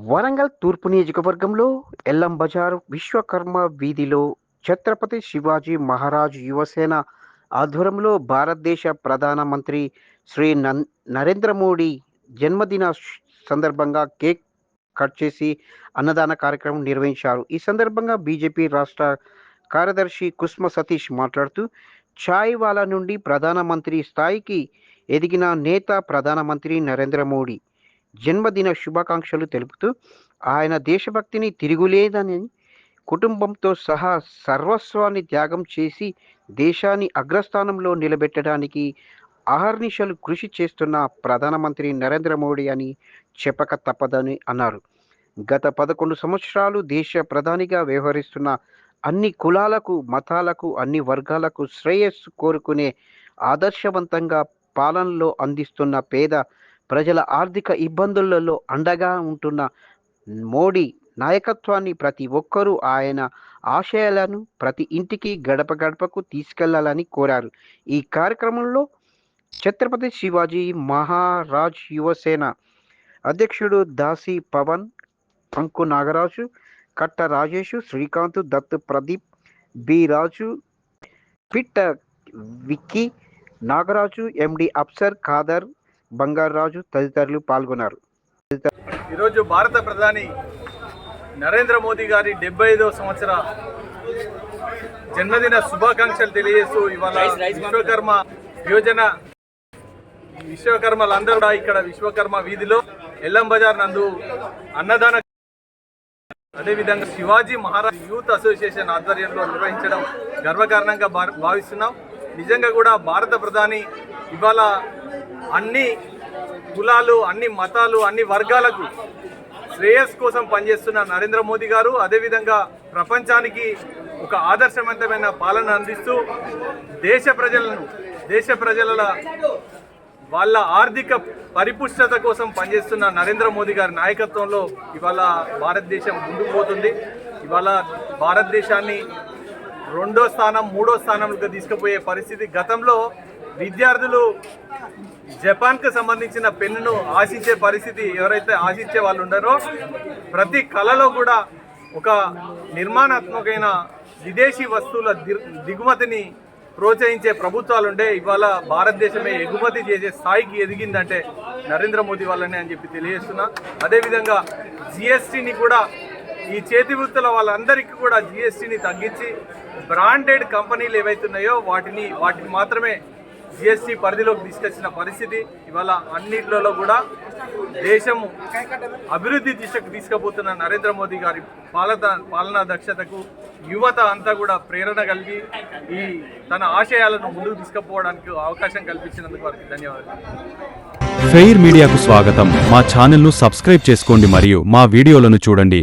వరంగల్ తూర్పు నియోజకవర్గంలో ఎల్లం బజార్ విశ్వకర్మ వీధిలో ఛత్రపతి శివాజీ మహారాజ్ యువసేన ఆధ్వర్యంలో భారతదేశ ప్రధానమంత్రి శ్రీ నన్- నరేంద్ర మోడీ జన్మదిన సందర్భంగా కేక్ కట్ చేసి అన్నదాన కార్యక్రమం నిర్వహించారు. ఈ సందర్భంగా బీజేపీ రాష్ట్ర కార్యదర్శి కుస్మ సతీష్ మాట్లాడుతూ ఛాయ్ వాలా నుండి ప్రధానమంత్రి స్థాయికి ఎదిగిన నేత ప్రధానమంత్రి నరేంద్ర మోడీ జన్మదిన శుభాకాంక్షలు తెలుపుతూ ఆయన దేశభక్తిని తిరుగులేదని కుటుంబంతో సహా సర్వస్వాన్ని త్యాగం చేసి దేశాన్ని అగ్రస్థానంలో నిలబెట్టడానికి అహర్నిశలు కృషి చేస్తున్న ప్రధానమంత్రి నరేంద్ర మోడీ అని చెప్పక తప్పదని అన్నారు. గత పదకొండు సంవత్సరాలు దేశ ప్రధానిగా వ్యవహరిస్తున్న అన్ని కులాలకు మతాలకు అన్ని వర్గాలకు శ్రేయస్సు కోరుకునే ఆదర్శవంతంగా పాలనలో అందిస్తున్న పేద ప్రజల ఆర్థిక ఇబ్బందులలో అండగా ఉంటున్న మోడీ నాయకత్వాన్ని ప్రతి ఒక్కరూ ఆయన ఆశయాలను ప్రతి ఇంటికి గడప గడపకు తీసుకెళ్ళాలని కోరారు. ఈ కార్యక్రమంలో ఛత్రపతి శివాజీ మహారాజ్ యువసేన అధ్యక్షుడు దాసి పవన్ అంకు నాగరాజు కట్ట రాజేషు శ్రీకాంత్ దత్ ప్రదీప్ బి రాజు పిట్ట విక్కీ నాగరాజు ఎండి అప్సర్ ఖాదర్ బంగారాజు తదితరులు పాల్గొన్నారు. ఈరోజు భారత ప్రధాని నరేంద్ర మోదీ గారి డెబ్బై ఐదవ సంవత్సర జన్మదిన శుభాకాంక్షలు తెలియజేస్తూ ఇవాళ విశ్వకర్మ యోజన విశ్వకర్మలందరూ కూడా ఇక్కడ విశ్వకర్మ వీధిలో ఎల్లం బజార్ నందు అన్నదాన అదేవిధంగా శివాజీ మహారాజ్ యూత్ అసోసియేషన్ ఆధ్వర్యంలో నిర్వహించడం గర్వకారణంగా భావిస్తున్నాం. నిజంగా కూడా భారత ప్రధాని ఇవాళ అన్ని కులాలు అన్ని మతాలు అన్ని వర్గాలకు శ్రేయస్ కోసం పనిచేస్తున్న నరేంద్ర మోదీ గారు అదేవిధంగా ప్రపంచానికి ఒక ఆదర్శవంతమైన పాలన అందిస్తూ దేశ ప్రజలను దేశ ప్రజల వాళ్ళ ఆర్థిక పరిపుష్టత కోసం పనిచేస్తున్న నరేంద్ర మోదీ గారి నాయకత్వంలో ఇవాళ భారతదేశం ముందుకు పోతుంది. ఇవాళ భారతదేశాన్ని రెండో స్థానం మూడో స్థానంలో తీసుకుపోయే పరిస్థితి. గతంలో విద్యార్థులు జపాన్కు సంబంధించిన పెన్నును ఆశించే పరిస్థితి ఎవరైతే ఆశించే వాళ్ళు ఉండారో ప్రతి కళలో కూడా ఒక నిర్మాణాత్మకమైన విదేశీ వస్తువుల ది- దిగుమతిని ప్రోత్సహించే ప్రభుత్వాలు ఉండే ఇవాళ భారతదేశమే ఎగుమతి చేసే స్థాయికి ఎదిగిందంటే నరేంద్ర మోదీ వల్లనే అని చెప్పి తెలియజేస్తున్నా. అదేవిధంగా జిఎస్టీని కూడా ఈ చేతి వృత్తుల వాళ్ళందరికీ కూడా జిఎస్టీని తగ్గించి బ్రాండెడ్ కంపెనీలు ఏవైతున్నాయో వాటిని వాటిని మాత్రమే జిఎస్టీ పరిధిలోకి తీసుకొచ్చిన పరిస్థితి. ఇవాళ అన్నిట్లలో కూడా దేశము అభివృద్ధి దిశకు తీసుకుపోతున్న నరేంద్ర మోదీ గారి పాలన పాలనా దక్షతకు యువత అంతా కూడా ప్రేరణ కలిగి ఈ తన ఆశయాలను ముందుకు తీసుకుపోవడానికి అవకాశం కల్పించినందుకు వారికి ధన్యవాదాలు. ఫెయిర్ మీడియాకు స్వాగతం. మా ఛానల్ను సబ్స్క్రైబ్ చేసుకోండి మరియు మా వీడియోలను చూడండి.